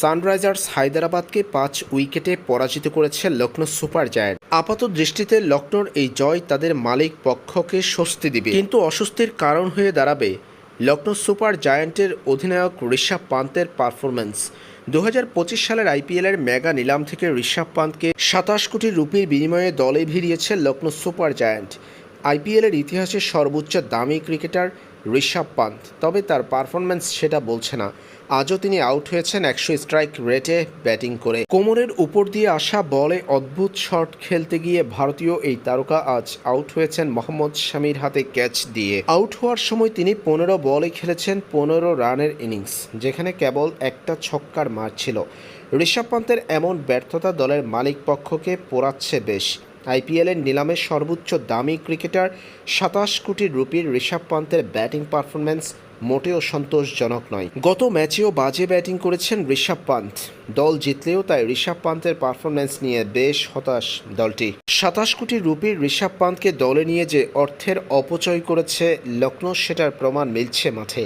Sunrisers হায়দ্রাবাদকে পাঁচ উইকেটে পরাজিত করেছে লখনৌ সুপার জায়ান্ট। আপাত দৃষ্টিতে লখনৌর এই জয় তাদের মালিক পক্ষকে স্বস্তি দিবে। কিন্তু অস্বস্তির কারণ হয়ে দাঁড়াবে লখনৌ সুপার জায়ান্টের অধিনায়ক ঋষভ পান্তের পারফরম্যান্স। দু হাজার পঁচিশ সালের আইপিএলের মেগা নিলাম থেকে ঋষভ পান্তকে সাতাশ কোটি রুপির বিনিময়ে দলে ভিড়িয়েছে লখনৌ সুপার জায়ান্ট। আইপিএলের ইতিহাসে সর্বোচ্চ দামি ক্রিকেটার ঋষভ পান্ত তবে তার পারফরম্যান্স সেটা বলছে না। আজও তিনি আউট হয়েছেন একশো স্ট্রাইক রেটে ব্যাটিং করে। কোমরের উপর দিয়ে আসা বলে অদ্ভুত শট খেলতে গিয়ে ভারতীয় এই তারকা আজ আউট হয়েছেন মোহাম্মদ শামির হাতে ক্যাচ দিয়ে। আউট হওয়ার সময় তিনি পনেরো বলে খেলেছেন পনেরো রানের ইনিংস যেখানে কেবল একটা ছক্কার মার ছিল। ঋষভ পান্তের এমন ব্যর্থতা দলের মালিক পক্ষকে পোড়াচ্ছে বেশ। আইপিএলের নিলামে সর্বোচ্চ দামি ক্রিকেটার সাতাশ কোটি রুপির ঋষভ পান্তের ব্যাটিং পারফরম্যান্স মোটেও সন্তোষজনক নয়। গত ম্যাচেও বাজে ব্যাটিং করেছেন ঋষভ পান্ত। দল জিতলেও তাই ঋষভ পান্তের পারফরম্যান্স নিয়ে বেশ হতাশ দলটি। সাতাশ কোটি রুপির ঋষভ পান্তকে দলে নিয়ে যে অর্থের অপচয় করেছে লখনৌ সেটার প্রমাণ মিলছে মাঠে।